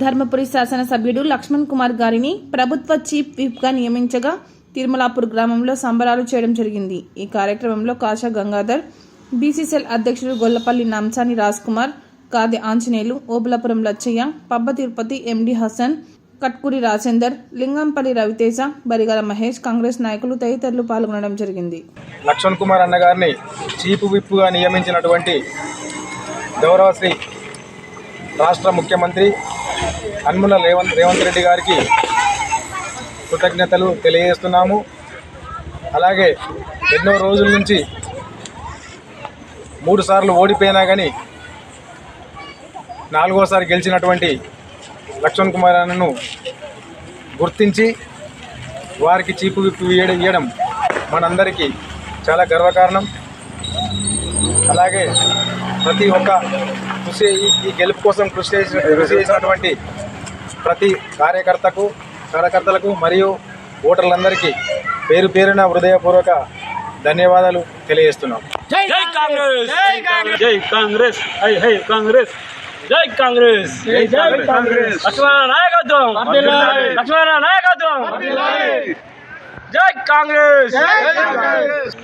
ధర్మపురి శాసనసభ్యుడు లక్ష్మణ్ కుమార్ గారిని ప్రభుత్వ చీఫ్ విప్గా నియమించగా తిరుమలాపూర్ గ్రామంలో సంబరాలు చేయడం జరిగింది. ఈ కార్యక్రమంలో కాశా గంగాధర్ బీసీసీఎల్ అధ్యక్షుడు గొల్లపల్లి నంసాని రాజ్ కుమార్ కాది ఆంజనేయులు ఓబులపురం లచ్చయ్య పబ్బ తిరుపతి ఎండి హసన్ కట్కూరి రాజేందర్ లింగంపల్లి రవితేజ బరిగల మహేష్ కాంగ్రెస్ నాయకులు తదితరులు పాల్గొనడం జరిగింది. లక్ష్మణ్ కుమార్ అన్న గారిని చీఫ్ విప్గా నియమించినటువంటి గౌరవశ్రీ రాష్ట్ర ముఖ్యమంత్రి అన్ముల రేవంత్ రేవంత్ రెడ్డి గారికి కృతజ్ఞతలు తెలియజేస్తున్నాము. అలాగే ఎన్నో రోజుల నుంచి మూడు సార్లు ఓడిపోయినా కానీ నాలుగోసారి గెలిచినటువంటి లక్ష్మణ్ కుమార్ అన్నను గుర్తించి వారికి చీపు విప్పు ఇయ్యడం ఇవ్వడం మనందరికీ చాలా గర్వకారణం. అలాగే ప్రతి ఒక్క కృషి ఈ- గెలుపు కోసం కృషి చేసిన కృషి చేసినటువంటి ప్రతి కార్యకర్తకు కార్యకర్తలకు మరియు ఓటర్లందరికీ పేరు పేరున హృదయపూర్వక ధన్యవాదాలు తెలియజేస్తున్నాం. జై కాంగ్రెస్! జై కాంగ్రెస్! జై కాంగ్రెస్! High high Congress! జై కాంగ్రెస్! జై జై కాంగ్రెస్! లక్ష్మణ నాయకత్వం! లక్ష్మణ నాయకత్వం! జై కాంగ్రెస్! జై కాంగ్రెస్!